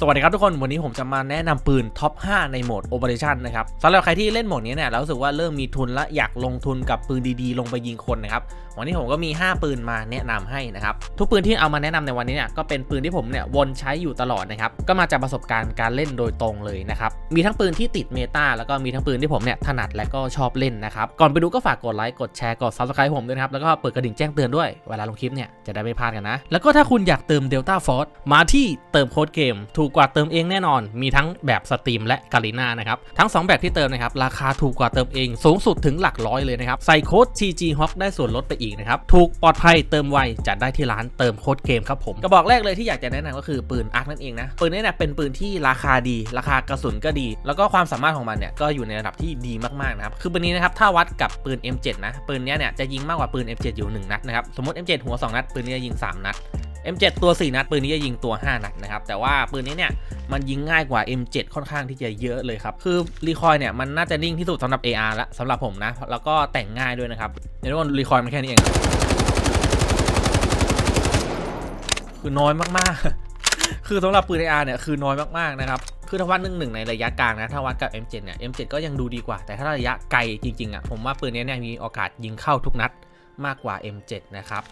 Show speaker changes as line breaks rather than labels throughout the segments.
สวัสดีครับทุกคนวันนี้ผมจะมาแนะนำปืนท็อป 5 ในโหมด Operation นะครับสำหรับใครที่เล่นโหมดนี้เนี่ยแล้วรู้สึกว่าเริ่มมีทุนและอยากลงทุนกับปืนดีๆ ลงไปยิงคนนะครับวันนี้ผมก็มี 5 ปืนมาแนะนำให้นะครับทุกปืนที่เอามาแนะนำในวันนี้เนี่ยก็เป็นปืนที่ผมเนี่ยวนใช้อยู่ตลอดนะครับก็มาจากประสบการณ์การเล่นโดยตรงเลยนะครับมีทั้งปืนที่ติดเมตาแล้วก็มีทั้งปืนที่ผมเนี่ยถนัดและก็ชอบเล่นนะครับก่อนไปดูก็ฝากกดไลค์กดแชร์กด subscribe ผมด้วยนะครับแล้วก็เปิดกระดิ่งแจ้งเตือนด้วยเวลาลงคลิปเนี่ยจะได้ไม่พลาดกันนะแล้วก็ถ้าคุณอยากเติม Delta Force มาที่เติมโค้ดเกมถูกกว่าเติมเองแน่นอน มีทั้งแบบสตรีมและกาลิน่านะครับ ทั้ง 2 แบบที่เติมนะครับ ราคาถูกกว่าเติมเอง สูงสุดถึงหลักร้อยเลยนะครับ ใส่โค้ด TG Hawk ได้ส่วนลดไปอีกนะครับ ถูกปลอดภัยเติมไวจัดได้ที่ร้านเติมโค้ดเกมครับผม กระบอกแรกเลยที่อยากจะแนะนำก็คือปืนอาร์คนั่นเองนะ ปืนนี้เนี่ยเป็นปืนที่ราคาดี ราคากระสุนก็ดี แล้วก็ความสามารถของมันเนี่ยก็อยู่ในระดับที่ดีมากๆนะครับ คือปืนนี้นะครับถ้าวัดกับปืน M7 นะ ปืนนี้เนี่ยจะยิงมากกว่าปืน M7 อยู่1นัดนะครับ สมมติ M7 หัว2นัด ปืนนี้จะยิง 3 นัด M7 ตัว 4 นัดปืนนี้จะยิงตัว 5 นัดนะครับ แต่ว่าปืนนี้เนี่ยมันยิงง่ายกว่า M7 ค่อนข้างที่จะเยอะเลยครับ คือรีคอยเนี่ยมันน่าจะนิ่งที่สุดสำหรับ AR ละสำหรับผมนะ แล้วก็แต่งง่ายด้วยนะครับเดี๋ยวทุกคนรีคอยมันแค่นี้เอง คือน้อยมากๆ คือสำหรับปืน AR เนี่ยคือน้อยมากๆนะครับคือถ้าวัดหนึ่งหนึ่งในระยะกลางนะถ้าวัดกับ M7 เนี่ย M7 ก็ยังดูดีกว่า แต่ถ้าระยะไกลจริงๆอะผมว่าปืนนี้เนี่ยมีโอกาสยิงเข้าทุกนัดมากกว่า M7 นะครับ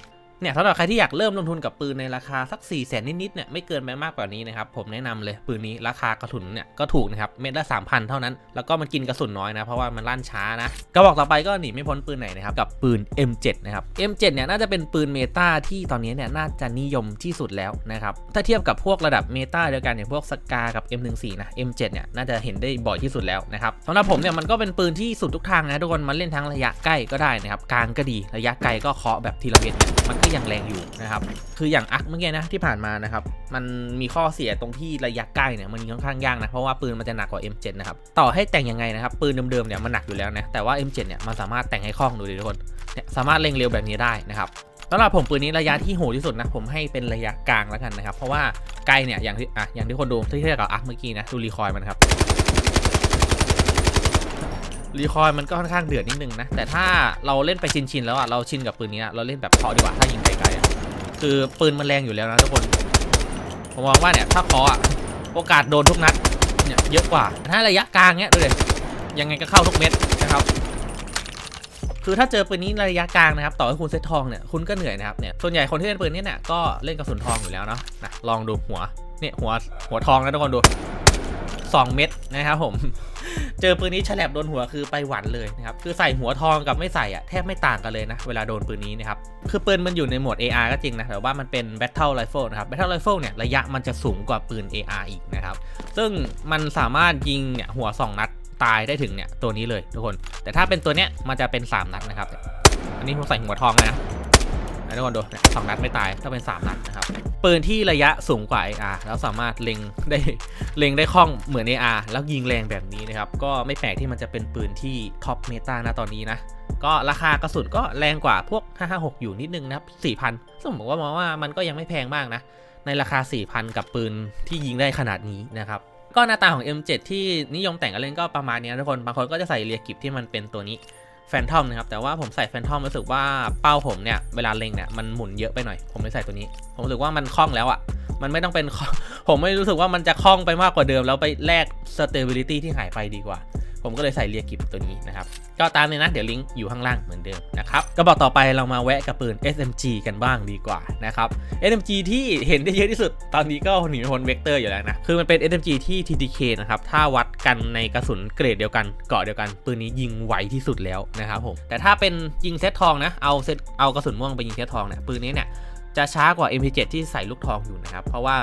เนี่ยสำหรับใครที่อยากเริ่มลงทุนกับปืนในราคาสัก4 0 0แสนนิดๆเนี่ยไม่เกินไปมากกว่านี้นะครับผมแนะนำเลยปืนนี้ราคากระสุนเนี่ยก็ถูกนะครับเม็ดละ3,000เท่านั้น แล้วก็มันกินกระสุนน้อยนะเพราะว่ามันลั่นช้านะกระบอกต่อไปก็หนีไม่พ้นปืนไหนนะครับกับปืน M7 นะครับ M7 เนี่ยน่าจะเป็นปืนเมตาที่ตอนนี้เนี่ยน่าจะนิยมที่สุดแล้วนะครับถ้าเทียบกับพวกระดับเมตาเดียวกันอย่างพวกสกากับ M14 นะ M7 เนี่ยน่าจะเห็นได้บ่อยที่สุดแล้วนะครับสำหรับผมเนี่ยมันก็เป็นปืนที่สุดทุกทางนะทุกคนมันเล่นทั้งระยะใกล้ก็ได้นะครับกลางก็ดีระยะไกลก็เคาะแบบทีละเม็ดมันก็ยังแรงอยู่นะครับ คืออย่างอักเมื่อกี้นะที่ผ่านมานะครับ มันมีข้อเสียตรงที่ระยะใกล้เนี่ยมันค่อนข้างยากนะ เพราะว่าปืนมันจะหนักกว่า M7 นะครับ ต่อให้แต่งยังไงนะครับ ปืนเดิมๆเนี่ยมันหนักอยู่แล้วนะ แต่ว่า M7 เนี่ยมันสามารถแต่งให้คล่องดูดิทุกคน เนี่ยสามารถเล็งเร็วแบบนี้ได้นะครับสำหรับผมปืนนี้ระยะที่โหดที่สุดนะผมให้เป็นระยะกลางแล้วกันนะครับ เพราะว่าไกลเนี่ยอย่างที่อะอย่างที่คนดูที่เทียบกับอักเมื่อกี้นะดูรีคอยมันครับ รีคอยมันก็ค่อนข้างเดือดนิดนึงนะ แต่ถ้าเราเล่นไปชินๆแล้วอะเราชินกับปืนนี้เราเล่นแบบเคาะดีกว่าถ้ายิงไกลๆคือปืนมันแรงอยู่แล้วนะทุกคนผมมองว่าเนี่ยถ้าเคาะอะโอกาสโดนทุกนัดเนี่ยเยอะกว่าถ้าระยะกลางเนี้ยดูเลยยังไงก็เข้าทุกเม็ดนะครับคือถ้าเจอปืนนี้ระยะกลางนะครับ ต่อให้คุณเซตทองเนี่ยคุณก็เหนื่อยนะครับเนี่ยส่วนใหญ่คนที่เล่นปืนนี้เนี่ยก็เล่นกระสุนทองอยู่แล้วเนาะนะลองดูหัวเนี่ยหัวหัวทองนะทุกคนดู 2 เม็ดนะครับผม เจอปืนนี้ฉลับโดนหัวคือไปหวันเลยนะครับคือใส่หัวทองกับไม่ใส่อะแทบไม่ต่างกันเลยนะ เวลาโดนปืนนี้นะครับคือปืนมันอยู่ในโหมด AR ก็จริงนะแต่ว่ามันเป็น Battle Rifle นะครับ Battle Rifle เนี่ยระยะมันจะสูงกว่าปืน AR อีกนะครับ ซึ่งมันสามารถยิงเนี่ยหัว 2 นัดตายได้ถึงเนี่ยตัวนี้เลยทุกคน แต่ถ้าเป็นตัวเนี้ยมันจะเป็น 3 นัดนะครับ อันนี้ผมใส่หัวทองนะ นะทุกคนดูนะสองนัดไม่ตายถ้าเป็น 3 นัดนะครับปืนที่ระยะสูงกว่า AR แล้วสามารถเล็งได้เล็งได้คล่องเหมือน AR แล้วยิงแรงแบบนี้นะครับก็ไม่แปลกที่มันจะเป็นปืนที่ท็อปเมตานะตอนนี้นะก็ราคากระสุนก็แรงกว่าพวก 556 อยู่นิดนึงนะครับ4,000ซึ่งผมว่ามองว่ามันก็ยังไม่แพงมากนะในราคา 4,000 กับปืนที่ยิงได้ขนาดนี้นะครับก็หน้าตาของ M7 ที่นิยมแต่งกันเล่นก็ประมาณนี้นะทุกคนบางคนก็จะใส่เรียกิบที่มันเป็นตัวนี้ แฟนทอมนะครับแต่ว่าผมใส่แฟนทอมรู้สึกว่าเป้าผมเนี่ยเวลาเล็งเนี่ยมันหมุนเยอะไปหน่อย ผมไม่ใส่ตัวนี้ ผมรู้สึกว่ามันคล่องแล้วอะ่ะมันไม่ต้องเป็นผมไม่รู้สึกว่ามันจะคล่องไปมากกว่าเดิม แล้วไปแลก stability ที่หายไปดีกว่า ผมก็เลยใส่เรียกิบตัวนี้นะครับ ก็ตามนี้นะเดี๋ยวลิงก์อยู่ข้างล่างเหมือนเดิมนะครับก็บอกต่อไปเรามาแวะกับปืน SMG กันบ้างดีกว่านะครับ SMG ที่เห็นได้เยอะที่สุดตอนนี้ก็หนีไม่พ้นเวกเตอร์อยู่แล้วนะคือมันเป็น SMG ที่ TDK นะครับถ้าวัดกันในกระสุนเกรดเดียวกันเกาะเดียวกัน ปืนนี้ยิงไวที่สุดแล้วนะครับผมแต่ถ้าเป็นยิงเซตทองนะเอาเซตเอากระสุนม่วงไปยิงเซตทองเนี่ยปืนนี้เนี่ยจะช้ากว่า MP7 ที่ใส่ลูกทองอยู่นะครับ เพราะว่า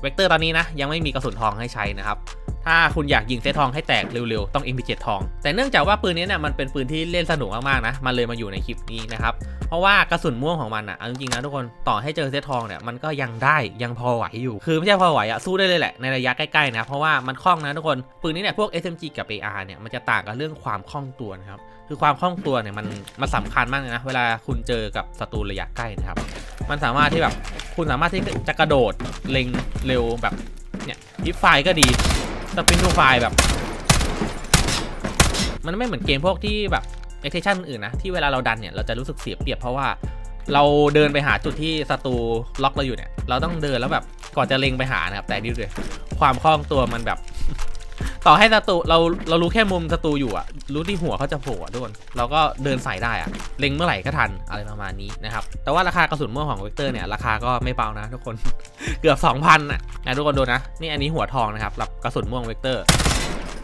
เวกเตอร์ตอนนี้นะ ยังไม่มีกระสุนทองให้ใช้นะครับ ถ้าคุณอยากยิงเซตทองให้แตกเร็วๆ ต้อง MP7 ทอง แต่เนื่องจากว่าปืนนี้เนี่ยมันเป็นปืนที่เล่นสนุกมากๆนะ มันเลยมาอยู่ในคลิปนี้นะครับ เพราะว่ากระสุนม่วงของมันอะเอาจริงๆนะทุกคนต่อให้เจอเซตทองเนี่ยมันก็ยังได้ยังพอไหวอยู่ คือไม่ใช่พอไหวอะสู้ได้เลยแหละในระยะใกล้ๆนะเพราะว่ามันคล่องนะทุกคนปืนนี้เนี่ยพวก SMG กับ AR เนี่ยมันจะต่างกันเรื่องความคล่องตัวนะครับคือความคล่องตัวเนี่ยมันมันสำคัญมากเลยนะเวลาคุณเจอกับศัตรูระยะใกล้นะครับมันสามารถที่แบบคุณสามารถที่จะกระโดดเล็งเร็วแบบเนี่ยยิปไฟก็ดี สปินทูไฟแบบ มันไม่เหมือนเกมพวกที่แบบเอ็กเทชันอื่นนะที่เวลาเราดันเนี่ยเราจะรู้สึกเสียเปรียบเพราะว่าเราเดินไปหาจุดที่ศัตรูล็อกเราอยู่เนี่ย เราต้องเดินแล้วแบบก่อนจะเล็งไปหานะครับแต่นี่เลยความคล่องตัวมันแบบ ต่อให้ศัตรูเราเรารู้แค่มุมศัตรูอยู่อะรู้ที่หัวเขาจะโผล่อะทุกคนเราก็เดินใส่ได้อะเล็งเมื่อไหร่ก็ทันอะไรประมาณนี้นะครับแต่ว่าราคากระสุนม่วงของเวกเตอร์เนี่ยราคาก็ไม่เบานะทุกคนเกือบ 2,000อะนะทุกคนดูนะนี่อันนี้หัวทองนะครับรับกระสุนม่วงเวกเตอร์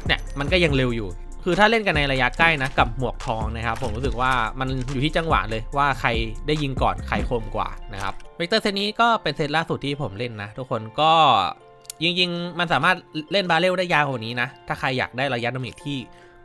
เนี่ยมันก็ยังเร็วอยู่คือถ้าเล่นกันในระยะใกล้นะกับหมวกทองนะครับผมรู้สึกว่ามันอยู่ที่จังหวะเลยว่าใครได้ยิงก่อนใครคมกว่านะครับเวกเตอร์เซตนี้ก็เป็นเซตล่าสุดที่ผมเล่นนะทุกคนก็ ยิงๆมันสามารถเล่นบาเรลได้ยาวกว่านี้นะ ถ้าใครอยากได้ระยะดาเมจที่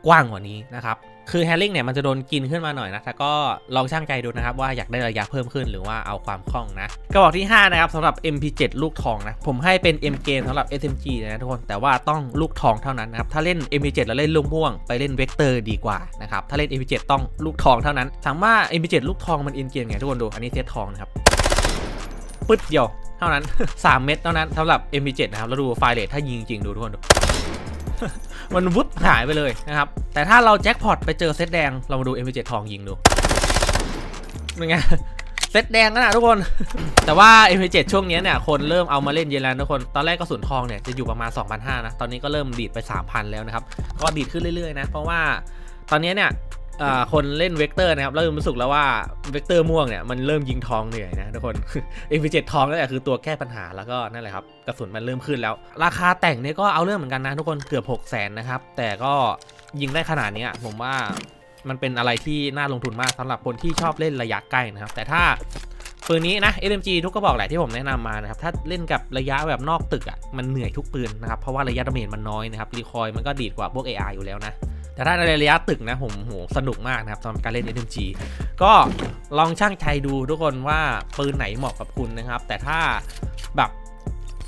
กว้างกว่านี้นะครับ คือแฮร์ริงเนี่ยมันจะโดนกินขึ้นมาหน่อยนะ แต่ก็ลองช่างใจดูนะครับ ว่าอยากได้ระยะเพิ่มขึ้นหรือว่าเอาความคล่องนะ กระบอกที่ 5 นะครับสำหรับ MP7 ลูกทองนะ ผมให้เป็น M เกมสำหรับ SMG นะทุกคน แต่ว่าต้องลูกทองเท่านั้นนะครับ ถ้าเล่น MP7 แล้วเล่นลูกม่วง ไปเล่นเวกเตอร์ดีกว่านะครับ ถ้าเล่น MP7 ต้องลูกทองเท่านั้นถามว่า MP7 ลูกทองมันอินเกมไงทุกคนดู อันนี้เซตทองนะครับปึ๊ดเดียว ท่านั้น 3 เม็ดเท่านั้นสำหรับ MP7 นะครับ แล้วดูไฟเรทถ้ายิงจริงดูทุกคนดูมันวุบหายไปเลยนะครับ แต่ถ้าเราแจ็คพอตไปเจอเซตแดง เรามาดู M7 ทองยิงดูเป็นไงเซตแดงนะทุกคน แต่ว่า M7 ช่วงนี้เนี่ย คนเริ่มเอามาเล่นเยอะแล้วทุกคน ตอนแรกกระสุนทองเนี่ย จะอยู่ประมาณ 2,500นะ ตอนนี้ก็เริ่มดีดไป 3,000 แล้วนะครับ ก็ดีดขึ้นเรื่อยๆนะ เพราะว่าตอนนี้เนี่ย คนเล่นเวกเตอร์นะครับเริ่มรู้สึกแล้วว่าเวกเตอร์ม่วงเนี่ยมันเริ่มยิงทองเหนื่อยนะทุกคน M7 ทองนั่นแหละคือตัวแก้ปัญหาแล้วก็นั่นแหละครับกระสุนมันเริ่มขึ้นแล้ว ราคาแต่งเนี่ยก็เอาเรื่องเหมือนกันนะทุกคนเกือบ6 0 0 0 0นะครับแต่ก็ยิงได้ขนาดนี้ผมว่ามันเป็นอะไรที่น่าลงทุนมากสำหรับคนที่ชอบเล่นระยะใกล้นะครับ แต่ถ้าปืนนี้นะ SMG ทุกกระบอกแหละที่ผมแนะนำมานะครับ ถ้าเล่นกับระยะแบบนอกตึกอะมันเหนื่อยทุกปืนนะครับ เพราะว่าระยะดาเมจมันน้อยนะครับ รีคอยมันก็ดีดกว่าพวก AR อยู่แล้วนะ แต่ถ้าในระยะตึกนะผมโหสนุกมากนะครับสำหรับการเล่น SMG ก็ลองช่างใจดูทุกคนว่าปืนไหนเหมาะกับคุณนะครับ แต่ถ้าแบบ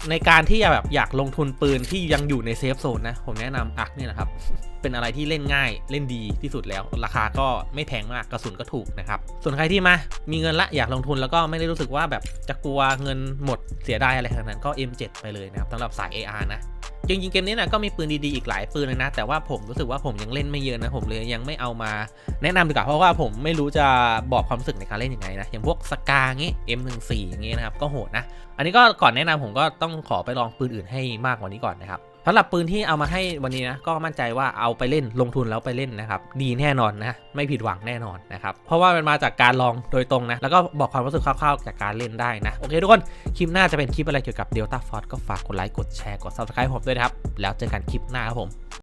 ในการที่จะแบบอยากลงทุนปืนที่ยังอยู่ในเซฟโซนนะผมแนะนำอักเนี่ยนะครับ เป็นอะไรที่เล่นง่ายเล่นดีที่สุดแล้ว ราคาก็ไม่แพงมากกระสุนก็ถูกนะครับ ส่วนใครที่มามีเงินละอยากลงทุนแล้วก็ไม่ได้รู้สึกว่าแบบจะกลัวเงินหมดเสียดายอะไรขนาดนั้นก็ M7 ไปเลยนะครับสำหรับสาย AR นะ จริงๆเกมนี้นะก็มีปืนดีๆอีกหลายปืนเลยนะ แต่ว่าผมรู้สึกว่าผมยังเล่นไม่เยอะนะ ผมเลยยังไม่เอามาแนะนำดีกว่าเพราะว่าผมไม่รู้จะบอกความรู้สึกในการเล่นยังไงนะอย่างพวกสกาเงี้ M14 อย่างเงี้ยนะครับก็โหดนะ อันนี้ก็ก่อนแนะนำผมก็ต้องขอไปลองปืนอื่นให้มากกว่านี้ก่อนนะครับ สำหรับปืนที่เอามาให้วันนี้นะก็มั่นใจว่าเอาไปเล่นลงทุนแล้วไปเล่นนะครับดีแน่นอนนะไม่ผิดหวังแน่นอนนะครับเพราะว่ามันมาจากการลองโดยตรงนะแล้วก็บอกความรู้สึกคร่าวๆจากการเล่นได้นะโอเคทุกคนคลิปหน้าจะเป็นคลิปอะไรเกี่ยวกับ Delta Force ก็ฝากกดไลค์กดแชร์กด Subscribe ผมด้วยนะครับแล้วเจอกันคลิปหน้าครับผม